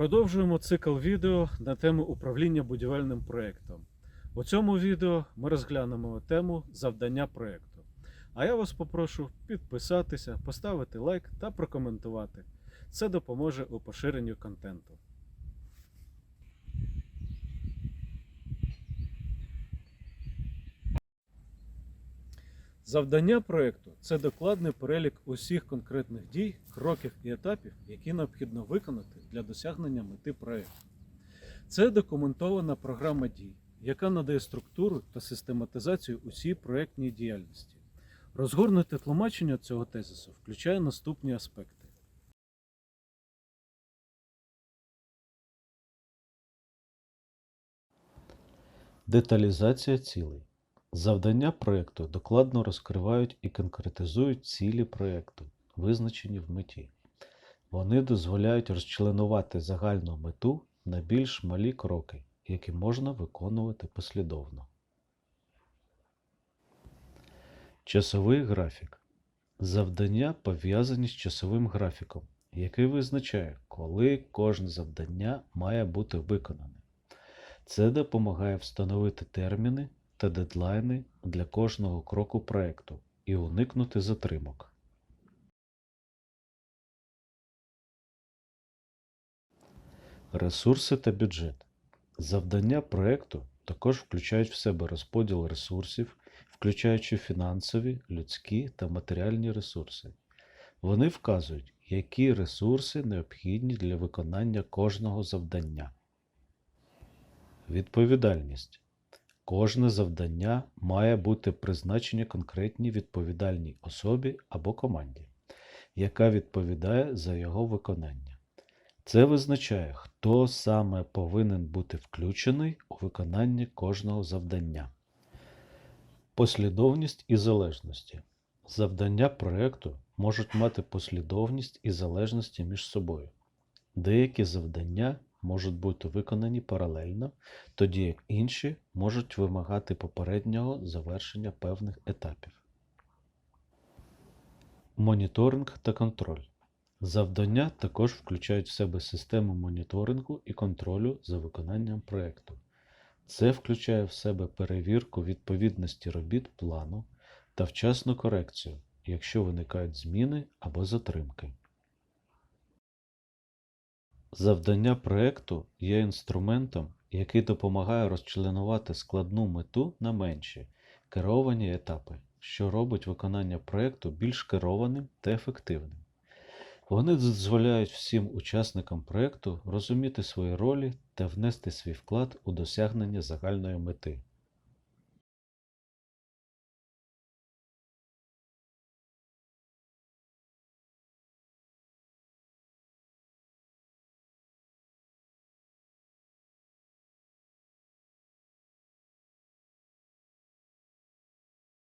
Продовжуємо цикл відео на тему управління будівельним проєктом. У цьому відео ми розглянемо тему завдання проєкту. А я вас попрошу підписатися, поставити лайк та прокоментувати. Це допоможе у поширенню контенту. Завдання проєкту це докладний перелік усіх конкретних дій, кроків і етапів, які необхідно виконати для досягнення мети проєкту. Це документована програма дій, яка надає структуру та систематизацію усій проєктній діяльності. Розгорнуте тлумачення цього тезису включає наступні аспекти. Деталізація цілей. Завдання проєкту докладно розкривають і конкретизують цілі проєкту, визначені в меті. Вони дозволяють розчленувати загальну мету на більш малі кроки, які можна виконувати послідовно. Часовий графік. Завдання пов'язані з часовим графіком, який визначає, коли кожне завдання має бути виконане. Це допомагає встановити терміни та дедлайни для кожного кроку проекту і уникнути затримок. Ресурси та бюджет. Завдання проекту також включають в себе розподіл ресурсів, включаючи фінансові, людські та матеріальні ресурси. Вони вказують, які ресурси необхідні для виконання кожного завдання. Відповідальність. Кожне завдання має бути призначене конкретній відповідальній особі або команді, яка відповідає за його виконання. Це визначає, хто саме повинен бути включений у виконання кожного завдання. Послідовність і залежності. Завдання проєкту можуть мати послідовність і залежності між собою. Деякі завдання можуть бути виконані паралельно, тоді як інші можуть вимагати попереднього завершення певних етапів. Моніторинг та контроль. Завдання також включають в себе систему моніторингу і контролю за виконанням проєкту. Це включає в себе перевірку відповідності робіт плану та вчасну корекцію, якщо виникають зміни або затримки. Завдання проєкту є інструментом, який допомагає розчленувати складну мету на менші керовані етапи, що робить виконання проєкту більш керованим та ефективним. Вони дозволяють всім учасникам проєкту розуміти свої ролі та внести свій вклад у досягнення загальної мети.